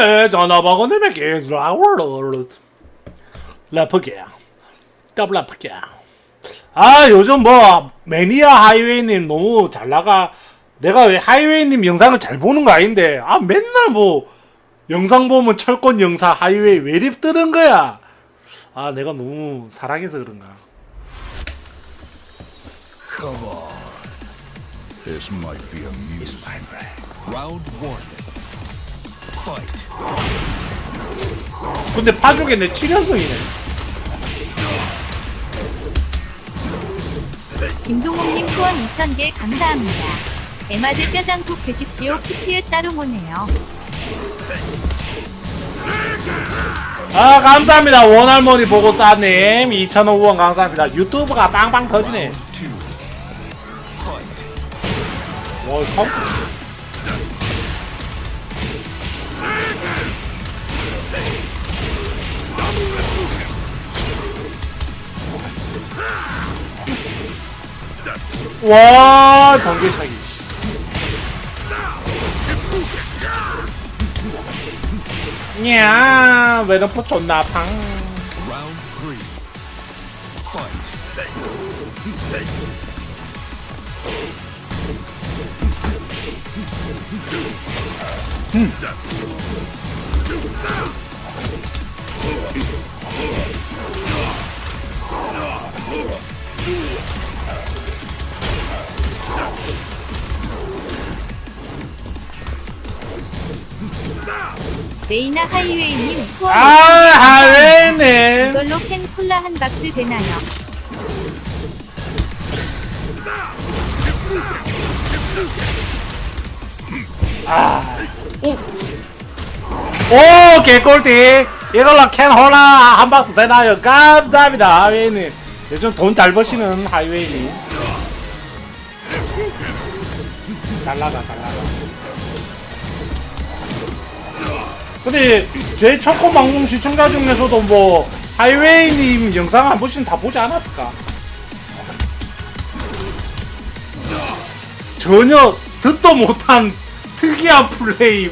네, 전화번호님의 게스라워드 래프게 더블 래프게 아 요즘 뭐 매니아 하이웨이님 너무 잘 나가. 내가 왜 하이웨이님 영상을 잘 보는 거 아닌데? 아 맨날 뭐 영상 보면 철권 영상 하이웨이 외립 뜨는 거야. 아 내가 너무 사랑해서 그런가. Come on. This might be amusing. Round one. Fight. 근데 파죽에 내 7연승이네 김동욱님 후원 2,000개 감사합니다. 에마드 뼈장국 드십시오. 키피에 따로 오네요. 아 감사합니다 원할머니 보고 싸님 2,000원 감사합니다 유튜브가 빵빵 터지네. 와 참. 와 번개차기 냐 외노포 존나 팡 Round 레이나 하이웨이님 후원 아 5,000개 감사합니다. 하웨네 이걸로 캔 콜라 한 박스 되나요? 오 개꿀띠 이걸로 캔 홀라 한 박스 되나요? 감사합니다 하웨이님 요즘 돈 잘 버시는 하이웨이님 잘 나가 잘 나가 근데 제 초코 방송 시청자 중에서도 뭐 하이웨이님 영상 한 번씩은 다 보지 않았을까? 전혀 듣도 못한 특이한 플레이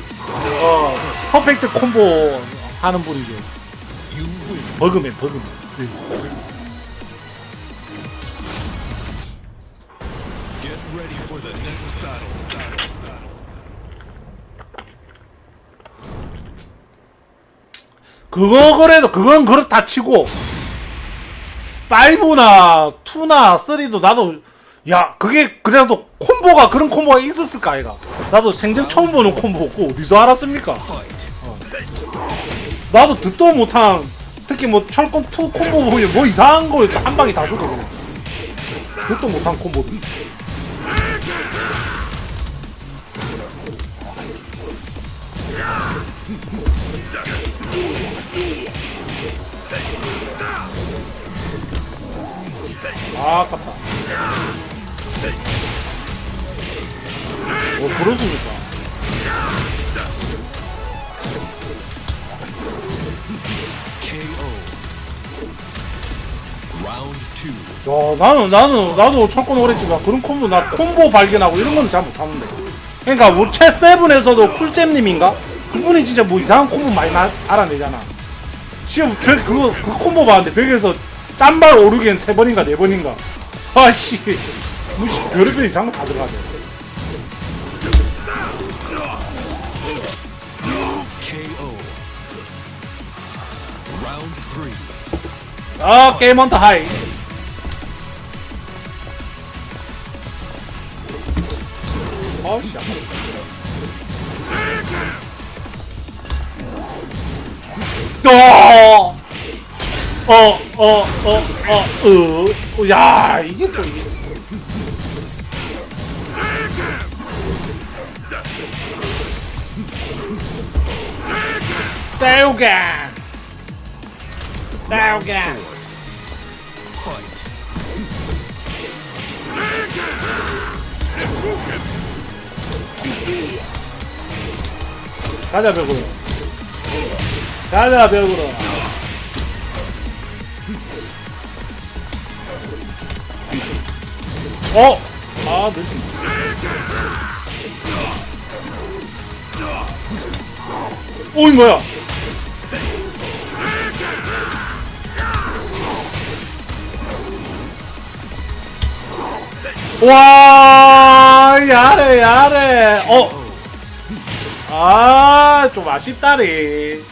어, 퍼펙트 콤보 하는 분이죠. 버그맨, 버그맨. 그거 그래도 그건 그렇다 치고 5나 2나 3도 나도 야 그게 그래도 콤보가 그런 콤보가 있었을까 아이가 나도 생전 처음 보는 콤보고 어디서 알았습니까 Fight. 나도 듣도 못한 특히 뭐 철권 2 콤보 보면 뭐 이상한 거한 방에 다 죽어. 듣도 못한 콤보들 아 아깝다 어 그러십니까 KO. Round two. 야, 나는, 나는, 나도 오래 했지만 그런 콤보, 나 콤보 발견하고 이런 거는 잘 못하는데. 그러니까, 뭐, 채7에서도 쿨잼님인가? 그분이 진짜 뭐 이상한 콤보 많이 나, 알아내잖아. 시험, 벽, 그거, 그 콤보 봤는데, 벽에서 짠발 오르기엔 세 번인가, 네 번인가. 아씨, 무시, 별의별 이상한 거 다 들어가네. 아, 게임 헌터 하이. 아씨, 또! 어, 어, 어, 어, 어, 어, 야, 이게 또 이게. 떼우가! Fight. 가자, 벽으로. 가자, 벽으로. 어! 아, 늦지. 오이 뭐야? 와 야래 야래. 어 아 좀 아쉽다리.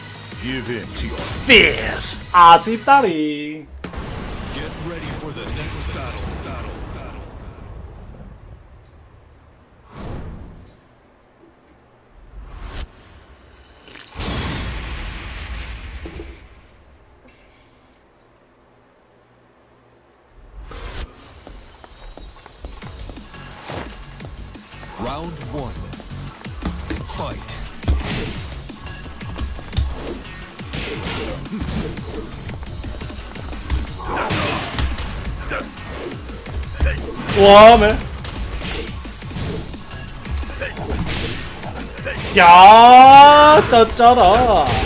Give in to your 피스 아쉽다리 Round one. Fight. 와매 야 짜짜라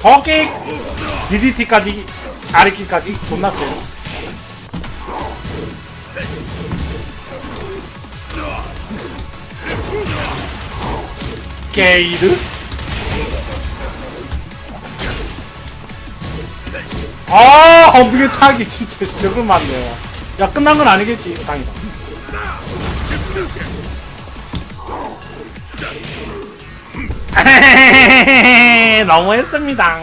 더킥 DDT까지 아래킥까지 존나 세 게이드? 아 험비게 차기 진짜 저걸 맞네요 야 끝난 건 아니겠지 다행이다 너무했습니다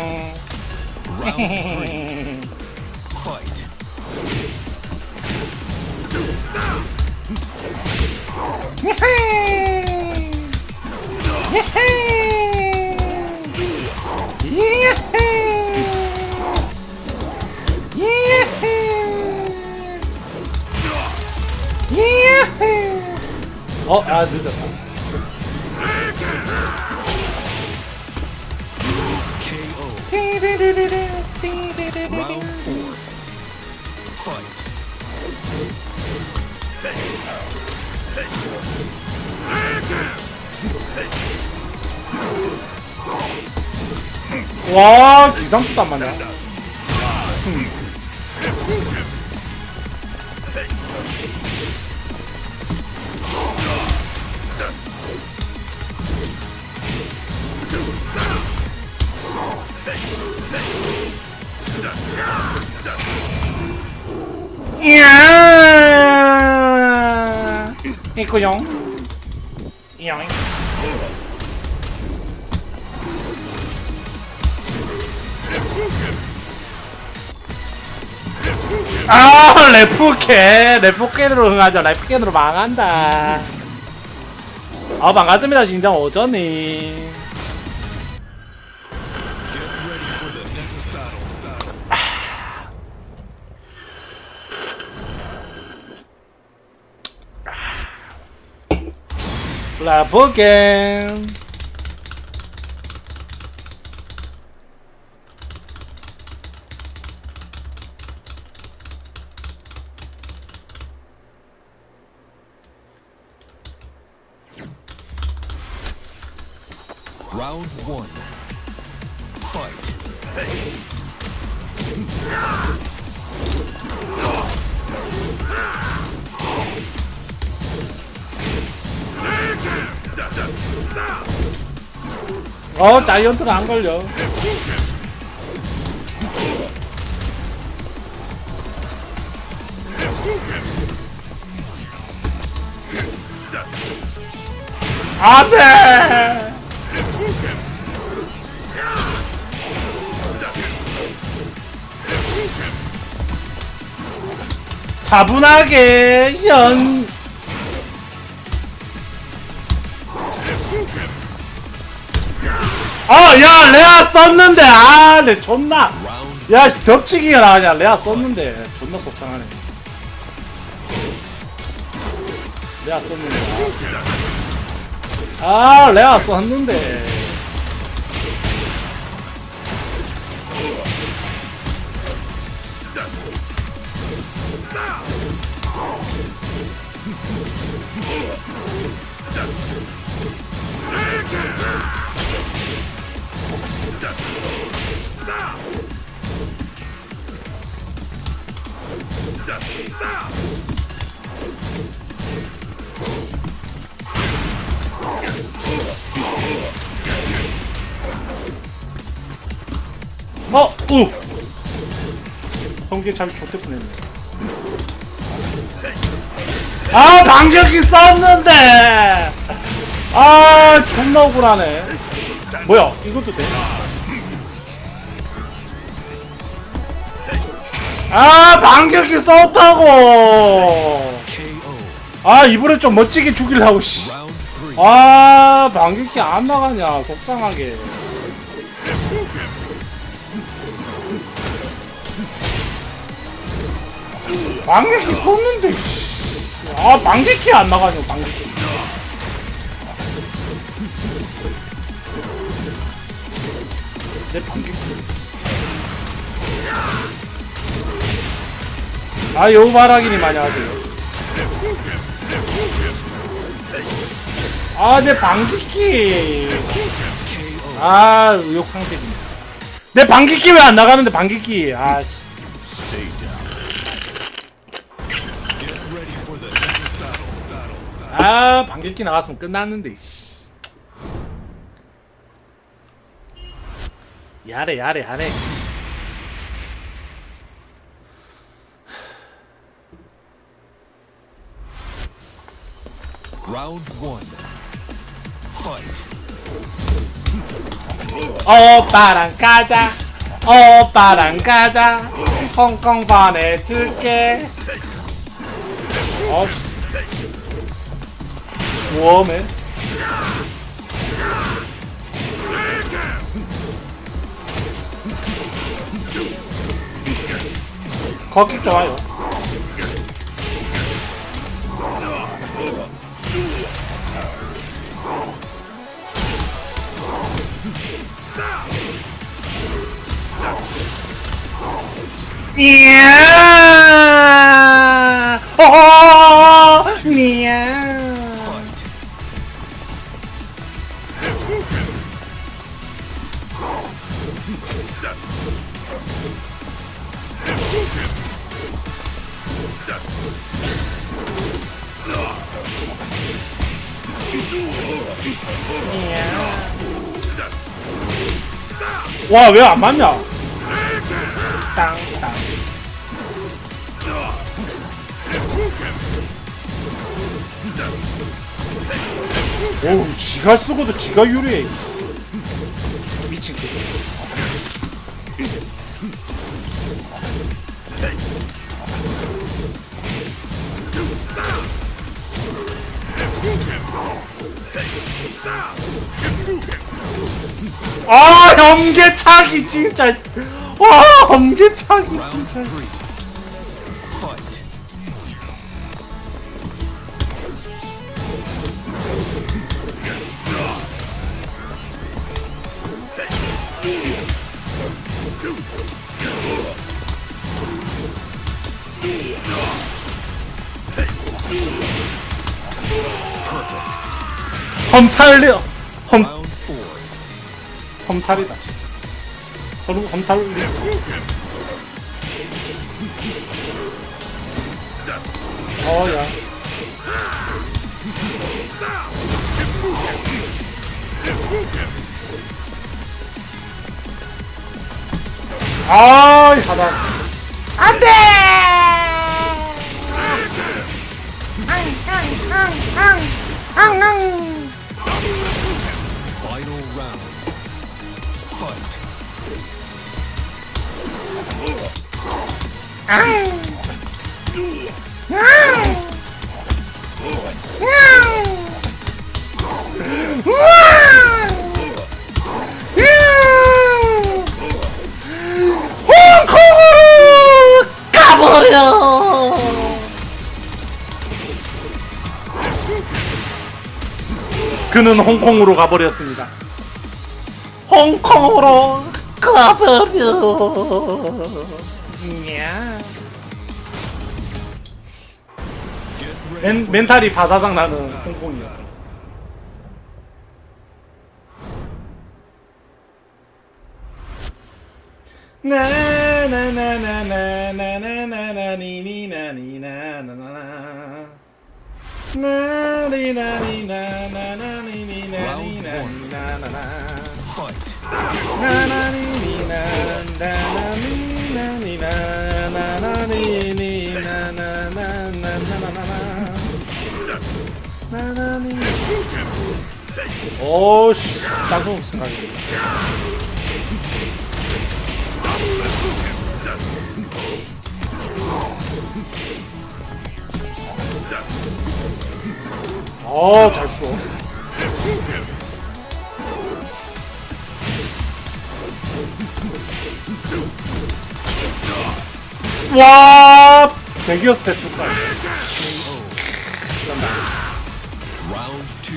fight. 어, 아 늦었다. KO. Round four. Fight. 와, 기상수도 안 맞네. 이야, 있구요. 이야. 아 레프캐 레프캐로 응하죠. 레프캐로 망한다. 아 반갑습니다. 진정 오전이. 레프캐 어 자이언트는 안 걸려. 안돼! 차분하게 연 야 레아 썼는데. 아내 존나. 야 씨, 덕치기가 나냐. 레아 썼는데. 존나 속상하네. 레아 썼는데. 아 레아 썼는데. 어, 우. 성게 참 좋대 보냈네. 아, 반격이 썼는데. 아, 존나 억울하네. 뭐야, 이것도 돼? 아, 반격이 썼다고. 아, 이번에 좀 멋지게 죽이려고, 씨. 아, 반격이 안 나가냐, 속상하게. 반격이 썼는데, 씨. 아, 반격이 안 나가냐, 반격이. 내 반격이. 아, 여우바라기니 많이 하세요. 아, 내 방귀끼. 아, 의욕 상태입니다. 내 방귀끼 왜안 나가는데 방귀끼. 아. 아, 방귀끼 나갔으면 끝났는데. 야래, 야래, 야래. Round one. Fight. 오빠랑 가자. 오빠랑 가자. 홍콩 보내줄게. 어, 웜해. 거기 좋아요. 이야! 어, 이 와, 왜 안 맞냐? 땅, 땅. 오, 지가 쓰고도 지가 유리해. 미친 개. 아, 염계차기 진짜. 와, 염계차기 Round 진짜. 험탈려. 험탈이다. 서로 험탈. 어야. 아이 하다. 안돼. Final 홍콩으로 가버려. 그는 홍콩으로 가버렸습니다. 홍콩으로 가버려. 냐. 멘, 멘탈이 바다장 나는 홍콩이야. 나나나나나나나나나니나니나나나나 나리나니나나나니나니나나나나 나나니나나나나 오씨. 짜고 생각이 아잘 써. 와 대기어 스태프 라운드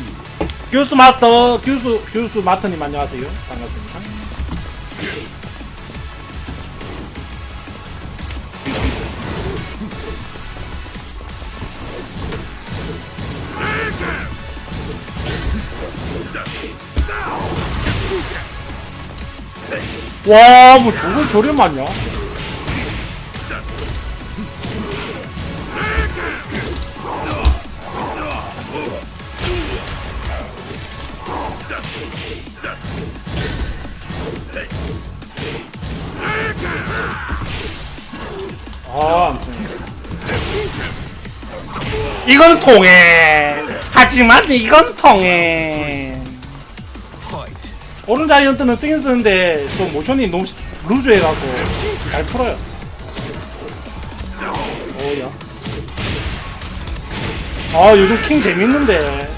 교수 마스터 교수 교수 마트님 안녕하세요. 반갑습니다. 와뭐 저걸 저래 맞냐 이건 통해. 하지만 이건 통해. 오른 자이언트는 쓰긴 쓰는데 또 모션이 너무 시- 루즈해갖고 잘 풀어요. 오야. 아 요즘 킹 재밌는데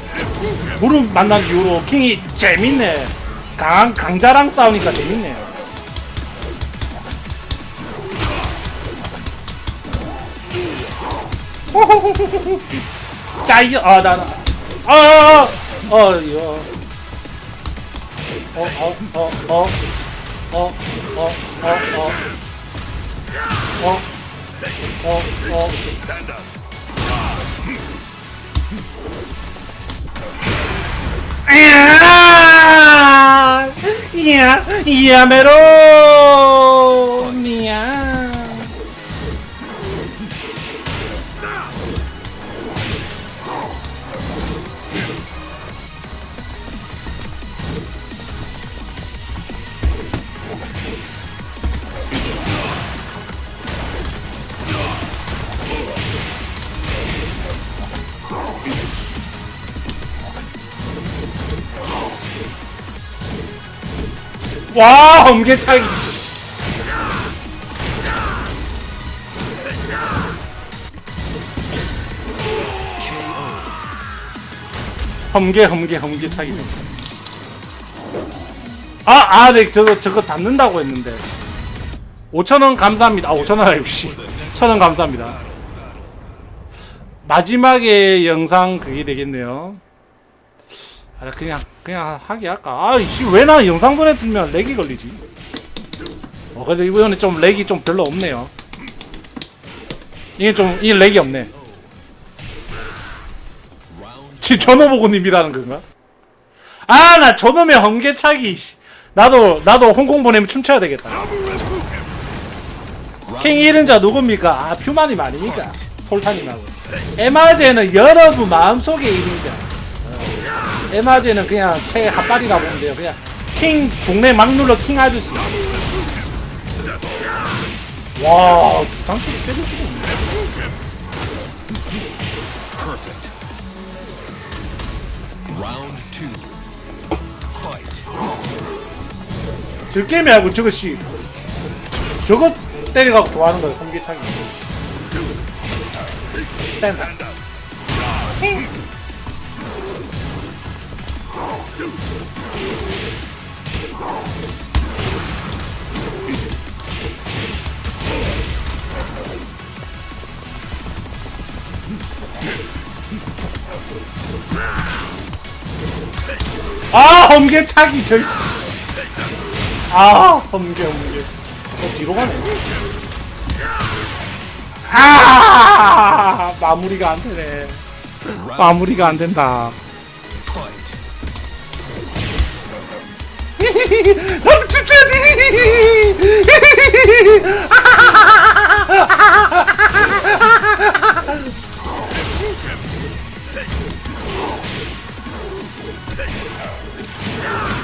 무릎 만난 이후로 킹이 재밌네. 강 강자랑 싸우니까 재밌네요. 짜이 아나나. 아어 이거. 어, 어, 어, 어, 어, 어, 어, 어, 어, 어, 어. 아, 야, 야메로, 미야. 와, 험개차기. 험개, 험개, 험개차기. 아, 아, 네, 저거, 저거 닫는다고 했는데. 5천원 감사합니다. 아, 5천원 아니고, 씨. 1천원 감사합니다. 마지막에 영상 그게 되겠네요. 아, 그냥, 그냥 하게 할까? 아, 씨, 왜 나 영상 보내주면 렉이 걸리지? 어, 근데 이번에 좀 렉이 좀 별로 없네요. 이게 좀, 이 렉이 없네. 지 전호보고님이라는 건가? 아, 나 저놈의 험개차기, 씨. 나도, 나도 홍콩 보내면 춤춰야 되겠다. 킹 1인자 누굽니까? 아, 퓨마님 아닙니까? 폴타님하고. 에마제는 여러분 마음속에 1인자. 에마제는 그냥 제 핫발이라 보면 돼요. 그냥 킹 동네 막 눌러 킹 아저씨. 와, 상식이 빼줄 수가 없네. Perfect. Round two. Fight. 저 게임이 하고 저거 씨. 저거 때려갖고 좋아하는 거야, 성계창이. 댄 험계차기, 저 씨. 아, 험계, 험계. 어, 뒤로 가네. 아, 마무리가 안 되네. 마무리가 안 된다. 나도 춤춰야지!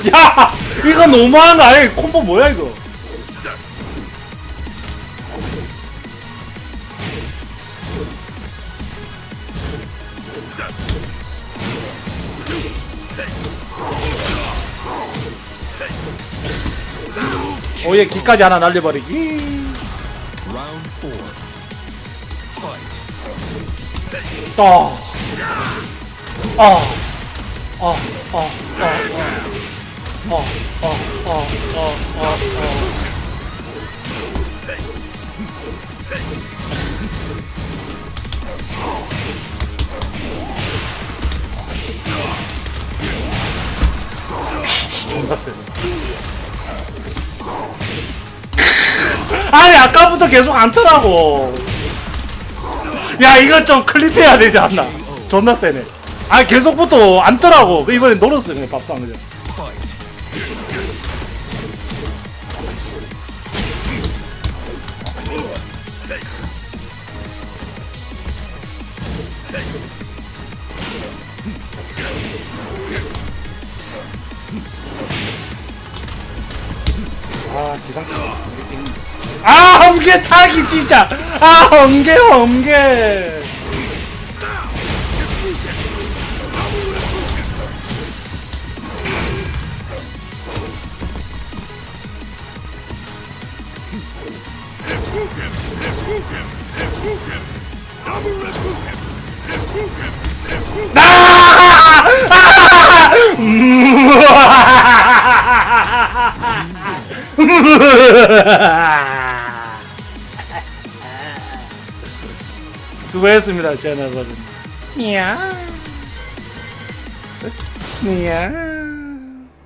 야 이거 너무한 거 아니야 콤보 뭐야 이거 오예 기까지 하나 날려버리기. Fight. 어. 어. 어. 어. 아니 아까부터 계속 안 타라고. 야 이거 좀 클립해야 되지 않나? 존나 세네. 아니 계속부터 안 타라고. 이번엔 노렸어 그냥 밥상 그냥. 아 기상. 아 험게 차기 진짜. 아 험게 험게. Давай, тебя назвали. Ня. Ня.